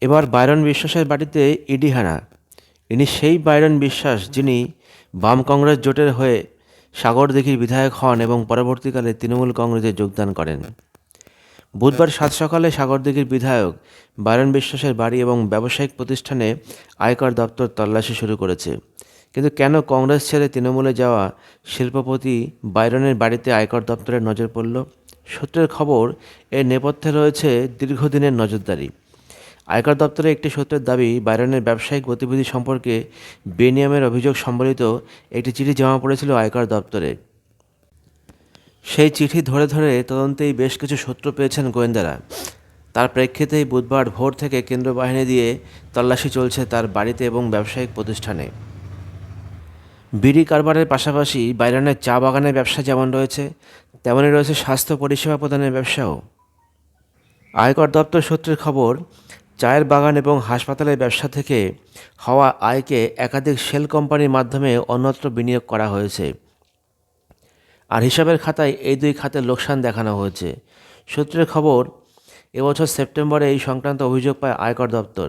এবার বাইরন বিশ্বাসের বাড়িতে ইডি হানা। ইনি সেই বাইরন বিশ্বাস যিনি বাম কংগ্রেস জোটের হয়ে সাগরদিঘির বিধায়ক হন এবং পরবর্তীকালে তৃণমূল কংগ্রেসে যোগদান করেন। বুধবার সাত সকালে সাগরদিঘির বিধায়ক বাইরন বিশ্বাসের বাড়ি এবং ব্যবসায়িক প্রতিষ্ঠানে আয়কর দপ্তর তল্লাশি শুরু করেছে। কিন্তু কেন কংগ্রেস ছেড়ে তৃণমূলে যাওয়া শিল্পপতি বাইরনের বাড়িতে আয়কর দপ্তরের নজর পড়ল? সূত্রের খবর, এর নেপথ্যে রয়েছে দীর্ঘদিনের নজরদারি। আয়কর দপ্তরের একটি সূত্রের দাবি, বাইরনের ব্যবসায়িক গতিবিধি সম্পর্কে বেনিয়ামের অভিযোগ সম্বলিত একটি চিঠি জমা পড়েছিল আয়কর দপ্তরে। সেই চিঠি ধরে ধরে তদন্তেই বেশ কিছু সূত্র পেয়েছেন গোয়েন্দারা। তার প্রেক্ষিতেই বুধবার ভোর থেকে কেন্দ্র বাহিনী দিয়ে তল্লাশি চলছে তার বাড়িতে এবং ব্যবসায়িক প্রতিষ্ঠানে। বিড়ি কারবারের পাশাপাশি বাইরনের চা বাগানের ব্যবসা যেমন রয়েছে, তেমনই রয়েছে স্বাস্থ্য পরিষেবা প্রদানের ব্যবসাও। আয়কর দপ্তর সূত্রের খবর চায়ের বাগান এবং হাসপাতালের ব্যবসা থেকে হওয়া আয়কে একাধিক সেল কোম্পানির মাধ্যমে অন্যত্র বিনিয়োগ করা হয়েছে। আর হিসাবের খাতায় এই দুই খাতের লোকসান দেখানো হয়েছে। সূত্রের খবর, এবছর সেপ্টেম্বরে এই সংক্রান্ত অভিযোগ পায় আয়কর দপ্তর।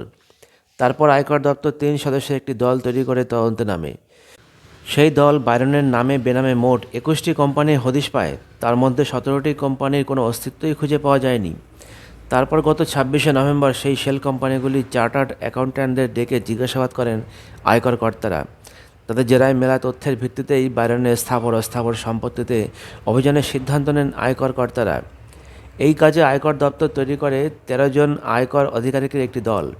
তারপর আয়কর দপ্তর তিন সদস্যের একটি দল তৈরি করে তদন্তে নামে। সেই দল বাইরনের নামে বেনামে মোট একুশটি কোম্পানির হদিশ পায়। তার মধ্যে সতেরোটি কোম্পানির কোনো অস্তিত্বই খুঁজে পাওয়া যায়নি। তারপর গত ছাব্বিশে নভেম্বর সেই শেল কোম্পানিগুলি চার্টার্ড অ্যাকাউন্ট্যান্টদের ডেকে জিজ্ঞাসাবাদ করেন আয়কর কর্তারা তাদের জেরায় মেলা তথ্যের ভিত্তিতেই বাইরনের স্থাবর অস্থাবর সম্পত্তিতে অভিযানের সিদ্ধান্ত নেন আয়কর কর্তারা এই কাজে আয়কর দপ্তর তৈরি করে তেরো জন আয়কর আধিকারিকের একটি দল।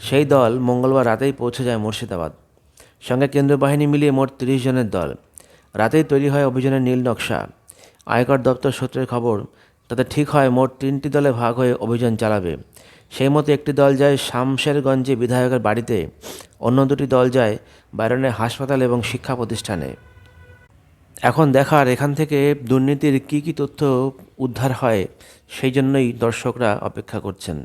সেই দল মঙ্গলবার রাতেই পৌঁছে যায় মুর্শিদাবাদ। সঙ্গে কেন্দ্রীয় বাহিনী মিলিয়ে মোট তিরিশ জনের দল। রাতেই তৈরি হয় অভিযানের নীল নকশা। আয়কর দপ্তর সূত্রের খবর তাতে ঠিক হয় মোট তিনটি দলে ভাগ হয়ে অভিযান চালাবে। সেই মতো একটি দল যায় শামশেরগঞ্জে বিধায়কের বাড়িতে, অন্য দুটি দল যায় বাইরনের হাসপাতাল এবং শিক্ষা প্রতিষ্ঠানে। এখন দেখার এখান থেকে দুর্নীতির কী কী তথ্য উদ্ধার হয়, সেই জন্যই দর্শকরা অপেক্ষা করছেন।